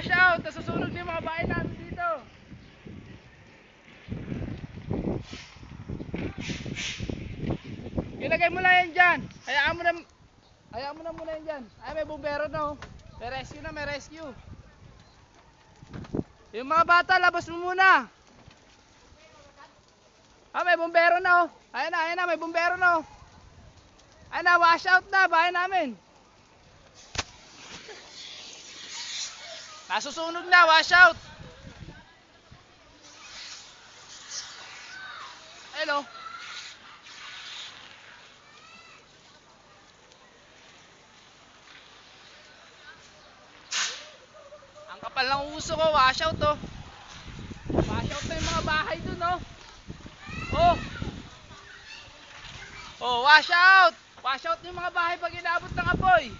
Wash out! Nasusunog na yung mga bahay namin dito! Ilagay mo lang yan dyan. Hayaan mo na, hayaan mo na muna yan dyan. Ay, may bumbero na oh. May rescue na, may rescue. Yung mga bata, labas mo muna. Ah, may bumbero na oh. Ayan na, ayan na, may bumbero na oh. Ayan na, wash out na, bahay namin. Nasusunog na, wash out. Hello. Ang kapal ng uso ko, wash out oh. Wash out yung mga bahay dun oh. Oh. Oh, wash out. Wash out yung mga bahay pag inabot ng apoy.